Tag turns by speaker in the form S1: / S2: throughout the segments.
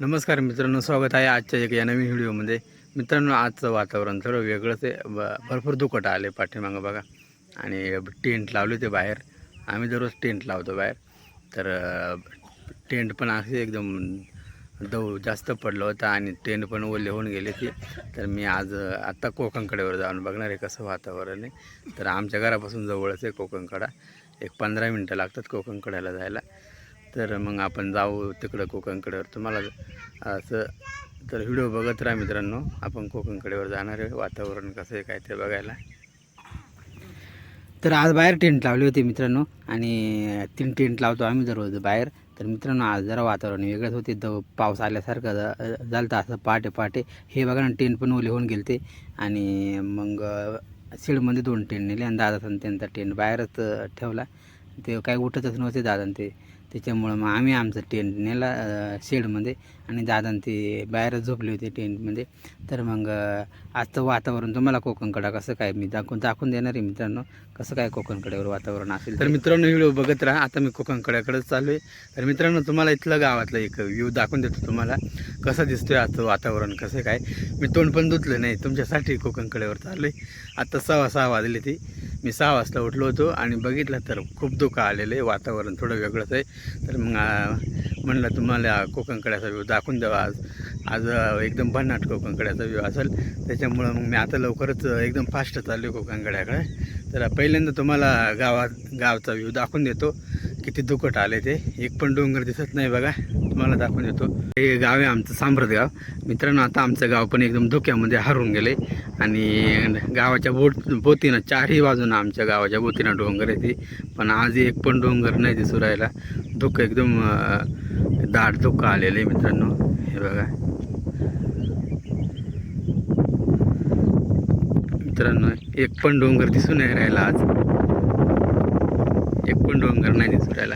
S1: नमस्कार मित्रांनो स्वागत आहे आजच्या एक या नवीन व्हिडिओमध्ये. मित्रांनो आजचं वातावरण थोडं वेगळंच आहे. ब भरपूर दुखट आले पाठीमागं बघा. आणि टेंट लावले ते बाहेर. आम्ही दररोज टेंट लावतो बाहेर. तर टेंट पण असे एकदम दव जास्त पडलं होतं आणि टेंट पण ओले होऊन गेले ते तर मी आज आत्ता कोकणकडेवर जाऊन बघणार आहे कसं वातावरण आहे. तर आमच्या घरापासून जवळच आहे कोकणकडा. एक पंधरा मिनटं लागतात कोकणकड्याला जायला. तर मग आपण जाऊ तिकडं कोकणकडेवर. तुम्हाला असं तर व्हिडिओ बघत राहा मित्रांनो. आपण कोकणकडेवर जाणार आहे. वातावरण कसं आहे काय ते बघायला. तर आज बाहेर टेंट लावली होती मित्रांनो. आणि तीन टेंट लावतो आम्ही दररोज बाहेर. तर मित्रांनो आज जरा वातावरण वेगळंच होते. द पाऊस आल्यासारखं झालं असं पहाटे पहाटे. हे बघा ना टेंट पण ओले होऊन गेले ते आणि मग शेडमध्ये दोन टेंट नेले आणि दादा त्यांचा टेंट बाहेरच ठेवला. ते काय उठतच नव्हते दादा ते. त्याच्यामुळं मग आम्ही आमचं टेंट नेला शेडमध्ये आणि दादा ते बाहेरच झोपले होते टेंटमध्ये तर मग आजचं वातावरण तुम्हाला कोकणकडा कसं काय? मी दाखवून दाखवून देणार आहे मित्रांनो कसं काय कोकणकड्यावर वातावरण असेल तर मित्रांनो व्हिडिओ बघत राहा. आता मी कोकणकड्याकडेच चालू आहे. तर मित्रांनो तुम्हाला इथलं गावातलं एक व्ह्यू दाखवून देतो तुम्हाला. कसं दिसतोय आजचं वातावरण कसं काय? मी तोंड पण धुतलं नाही. तुमच्यासाठी कोकणकड्यावर चालू आहे. आत्ता सहा सहा वाजले ती. मी सहा वाजता उठलो होतो आणि बघितलं तर खूप धुकं आलेलं आहे वातावरण थोडं वेगळंच आहे. तर मग म्हणलं तुम्हाला कोकणकड्याचा व्यू दाखवून द्यावा आज. आज एकदम भन्नाट कोकणकड्याचा व्यू असेल. त्याच्यामुळं मग मी आता लवकरच एकदम फास्ट चाललो आहे कोकणकड्याकडे. तर पहिल्यांदा तुम्हाला गावात गावचा व्यू दाखवून देतो. किती दुकट आले ते? एक पण डोंगर दिसत नाही बघा. तुम्हाला दाखवून देतो. हे गाव आहे आमचं सांब्रत गाव मित्रांनो आता आमचं गाव पण एकदम धुक्यामध्ये हरून गेले आणि गावाच्या बोट बोतीनं चारही बाजूनं आमच्या गावाच्या बोतीनं डोंगर आहे ते. पण आज एक पण डोंगर नाही दिसू राहिला. धुकं एकदम दाट धुकं आलेलं आहे मित्रांनो. हे बघा. मित्रांनो एक पण डोंगर दिसून नाही राहिला आज. एक पण डोंगर नाही दिसू राहिला.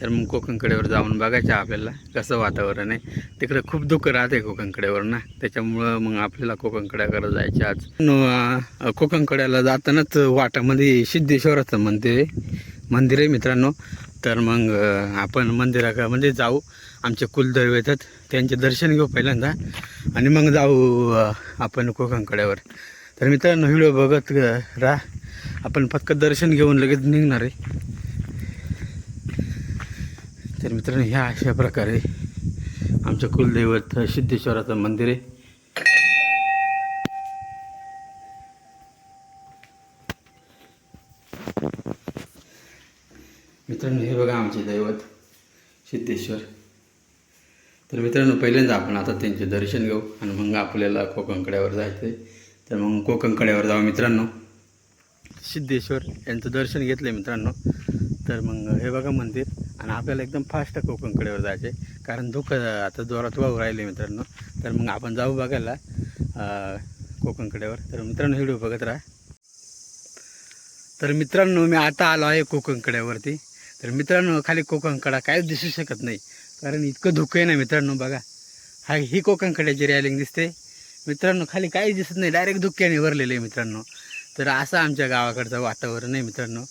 S1: तर मग कोकणकडेवर जाऊन बघायचं आपल्याला कसं वातावरण आहे. तिकडे खूप दुःख राहते कोकणकड्यावर ना. त्याच्यामुळं मग आपल्याला कोकणकड्याकडे जायचं आज. कोकणकड्याला जातानाच वाटामध्ये सिद्धेश्वराचं मंदिर आहे. मंदिर आहे मित्रांनो. तर मग आपण मंदिरामध्ये म्हणजे जाऊ. आमचे कुलदैव येतात. त्यांचे दर्शन घेऊ पहिल्यांदा. आणि मग जाऊ आपण कोकणकड्यावर. तर मित्रांनो व्हिडिओ बघत राहा. आपण फक्त दर्शन घेऊन लगेच निघणार आहे. तर मित्रांनो ह्या अशा प्रकारे आमचं कुलदैवत सिद्धेश्वराचं मंदिर आहे. मित्रांनो हे बघा आमचे दैवत सिद्धेश्वर. तर मित्रांनो पहिल्यांदा आपण आता त्यांचे दर्शन घेऊ आणि मग आपल्याला कोकणकड्यावर जायचं आहे तर मग कोकणकड्यावर जाऊ मित्रांनो. सिद्धेश्वर यांचं दर्शन घेतलं आहे मित्रांनो. तर मग हे बघा मंदिर आणि आपल्याला एकदम फास्ट कोकणकडेवर जायचं आहे कारण धुकं आता जोरात वाहू राहिले मित्रांनो. तर मग आपण जाऊ बघायला कोकणकडेवर. तर मित्रांनो व्हिडिओ बघत राहा. तर मित्रांनो मी आता आलो आहे कोकणकड्यावरती. तर मित्रांनो खाली कोकणकडा काहीच दिसू शकत नाही. कारण इतकं धुकं आहे ना मित्रांनो बघा. हा ही कोकणकड्याची रॅलिंग दिसते. मित्रांनो खाली काहीच दिसत नाही. डायरेक्ट धुक्याने भरलेलं आहे मित्रांनो. तर असं आमच्या गावाकडचं वातावरण आहे मित्रांनो.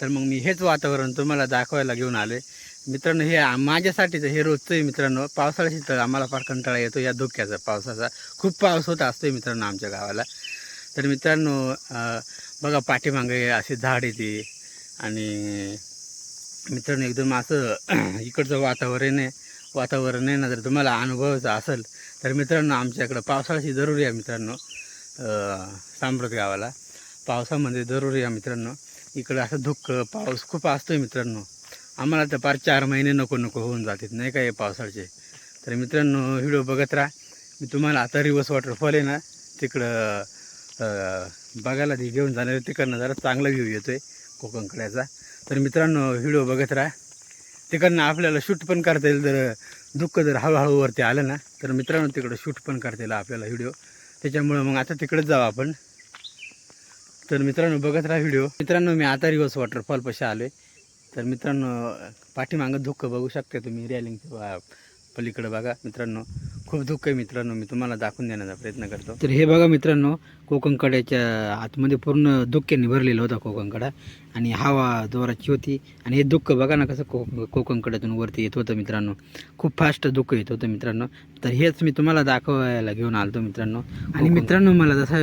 S1: तर मग मी हेच वातावरण तुम्हाला दाखवायला घेऊन आलो आहे मित्रांनो हे आ- माझ्यासाठीचं हे रोजचं आहे मित्रांनो. पावसाळ्याची तर आम्हाला फार कंटाळा येतो या धुक्याचा पावसाचा. खूप पाऊस होत असतो आहे मित्रांनो आमच्या गावाला. तर मित्रांनो बघा पाठीमागे असे झाड येते आणि मित्रांनो एकदम असं इकडचं वातावरण आहे. वातावरण आहे ना जर तुम्हाला अनुभवायचं असेल तर मित्रांनो आमच्याकडं पावसाळ्याची जरुरी आहे मित्रांनो अं, सांब्रत गावाला. पावसामध्ये जरूर या मित्रांनो. इकडं असं धुक्क पाऊस खूप असतोय मित्रांनो. आम्हाला तर पार चार महिने नको नको होऊन जातात नाही का हे पावसाळ्याचे तर मित्रांनो व्हिडिओ बघत राहा. मी तुम्हाला आता रिवर्स वॉटरफॉल आहे ना तिकडं बघायला ते घेऊन जाणार तिकडनं जरा चांगला व्ह्यू येतो आहे कोकणकड्याचा. तर मित्रांनो व्हिडिओ बघत राहा. तिकडनं आपल्याला शूट पण करता येईल. जर दुःख जर हळूहळू वरती आलं ना तर मित्रांनो तिकडं शूट पण करता येईल आपल्याला व्हिडिओ त्याच्यामुळं मग आता तिकडंच जाऊ आपण. तर मित्रांनो बघत राहा व्हिडिओ. मित्रांनो मी आता रिवर्स वॉटरफॉल पशा आलो आहे तर मित्रांनो पाठीमागं धुकं बघू शकता तुम्ही रॅलिंगचं पलीकडं बघा. मित्रांनो खूप दुःख आहे मित्रांनो मी तुम्हाला दाखवून देण्याचा प्रयत्न करतो. तर हे बघा मित्रांनो कोकणकड्याच्या आतमध्ये पूर्ण धुक्क्यांनी भरलेलं होता कोकणकडा. आणि हवा जोराची होती. आणि हे दुःख बघा ना कसं को कोकणकड्यातून वरती येत होतं मित्रांनो. खूप फास्ट दुःख येत होतं मित्रांनो. तर हेच मी तुम्हाला दाखवायला घेऊन आलतो मित्रांनो. आणि मित्रांनो मला जसा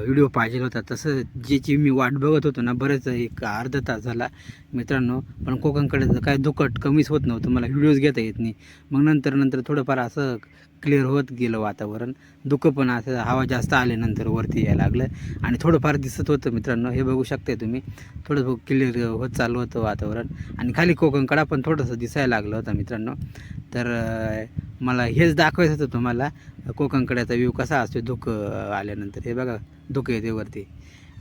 S1: व्हिडिओ पाहिजे होता तसं ज्याची मी वाट बघत होतो ना बरेच एक अर्धा तास झाला मित्रांनो. पण कोकणकडे काय दुखट कमीच होत नव्हतं. मला व्हिडिओज घेता येत नाही. मग नंतर नंतर थोडंफार असं क्लिअर होत गेलं वातावरण. दुःख पण असं हवा जास्त आल्यानंतर वरती यायला लागलं. आणि थोडंफार दिसत होतं मित्रांनो हे बघू शकताय तुम्ही. थोडं क्लिअर होत चालू होतं वातावरण. आणि खाली कोकणकडा पण थोडंसं दिसायला लागलं होतं मित्रांनो. तर मला हेच दाखवायचं होतं तुम्हाला कोकणकड्याचा व्ह्यू कसा असतो धुकं आल्यानंतर. हे बघा धुकं येते वरती.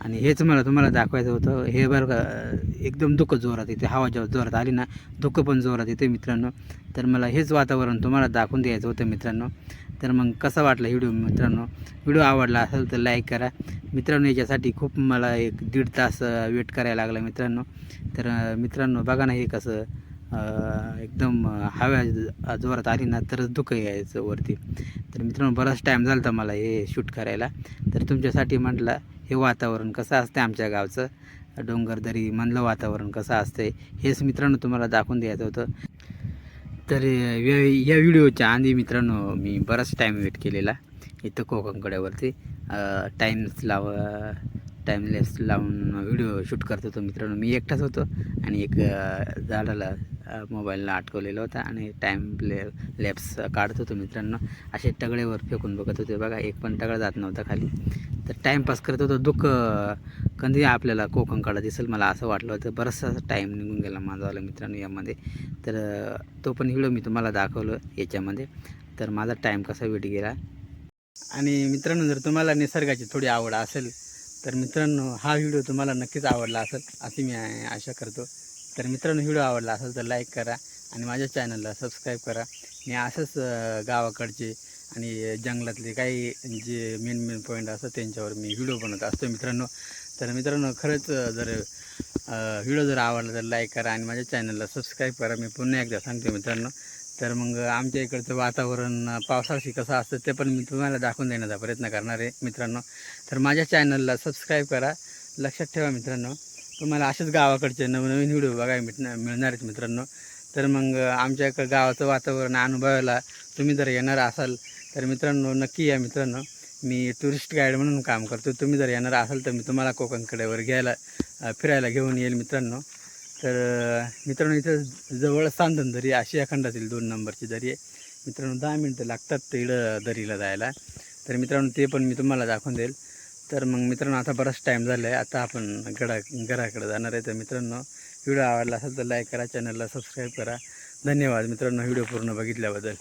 S1: आणि हेच मला तुम्हाला दाखवायचं होतं. हे बरं का एकदम दुःख जोरात येते. हवा जेव्हा जोरात आली ना दुःख पण जोरात येते मित्रांनो. तर मला हेच वातावरण तुम्हाला दाखवून द्यायचं होतं मित्रांनो. तर मग कसा वाटला व्हिडिओ मित्रांनो? व्हिडिओ आवडला असेल तर लाईक करा. मित्रांनो याच्यासाठी खूप मला एक दीड तास वेट करायला लागला मित्रांनो. तर मित्रांनो बघा ना हे कसं एकदम हव्या जोरात आली ना तरच दुःख यायचं वरती. तर मित्रांनो बराच टाईम झाला होता मला हे शूट करायला. तर तुमच्यासाठी म्हटलं हे वातावरण कसं असतं आमच्या गावचं? डोंगरदरी मधलं वातावरण कसं असतंय? हेच मित्रांनो तुम्हाला दाखवून द्यायचं होतं. तर या व्हिडिओच्या आधी मित्रांनो मी बराच टाईम वेट केलेला इथं कोकणकड्यावरती. टाईम्स लावा टाईमलेस लावून व्हिडिओ शूट करत होतो मित्रांनो. मी एकटाच होतो आणि एक झाडाला मोबाईलला अटकवलेला होता आणि टाईम प्ले लॅप्स काढत होतो मित्रांनो. असे टगळेवर फेकून बघत होते बघा. एक पण टगळा जात नव्हता खाली. तर टाईमपास करत होतो. दुःख कधी आपल्याला कोकणकडा दिसेल मला असं वाटलं होतं. बराचसा टाईम निघून गेला माझावाला मित्रांनो यामध्ये. तर तो पण व्हिडिओ मी तुम्हाला दाखवलं याच्यामध्ये. तर माझा टाईम कसा वेट गेला? आणि मित्रांनो जर तुम्हाला निसर्गाची थोडी आवड असेल तर मित्रांनो हा व्हिडिओ तुम्हाला नक्कीच आवडला असेल अशी मी आशा करतो. तर मित्रांनो व्हिडिओ आवडला असेल तर लाईक करा आणि माझ्या चॅनलला सबस्क्राईब करा. मी असंच गावाकडचे आणि जंगलातले काही जे मेन मेन पॉईंट असतात त्यांच्यावर मी व्हिडिओ बनवत असतो मित्रांनो. तर मित्रांनो खरंच जर व्हिडिओ जर आवडला तर लाईक करा आणि माझ्या चॅनलला सबस्क्राईब करा. मी पुन्हा एकदा सांगतो मित्रांनो तर मग आमच्या इकडचं वातावरण अं, कसं असतं ते पण मी तुम्हाला दाखवून देण्याचा प्रयत्न करणार आहे मित्रांनो. तर माझ्या चॅनलला सबस्क्राईब करा. लक्षात ठेवा मित्रांनो. तुम्हाला असेच गावाकडचे नवनवीन व्हिडिओ बघायला मिळणार मिळणार आहेत मित्रांनो. तर मग आमच्या इकडं गावाचं वातावरण अनुभवायला तुम्ही जर येणार असाल तर मित्रांनो नक्की या मित्रांनो. मी टुरिस्ट गाईड म्हणून काम करतो. तुम्ही जर येणार असाल तर मी तुम्हाला कोकणकडेवर घ्यायला फिरायला घेऊन येईल मित्रांनो. तर मित्रांनो इथं जवळ सांदन दरी आशिया खंडातील दोन नंबरची दरी आहे. मित्रांनो दहा मिनटं लागतात तिकडं दरीला जायला. तर मित्रांनो ते पण मी तुम्हाला दाखवून देईल. तर मग मित्रांनो आता बराच टाईम झाला आहे आता आपण गडा घराकडे जाणार आहे. तर मित्रांनो व्हिडिओ आवडला असेल तर लाईक करा. चॅनलला सबस्क्राईब करा. धन्यवाद मित्रांनो व्हिडिओ पूर्ण बघितल्याबद्दल.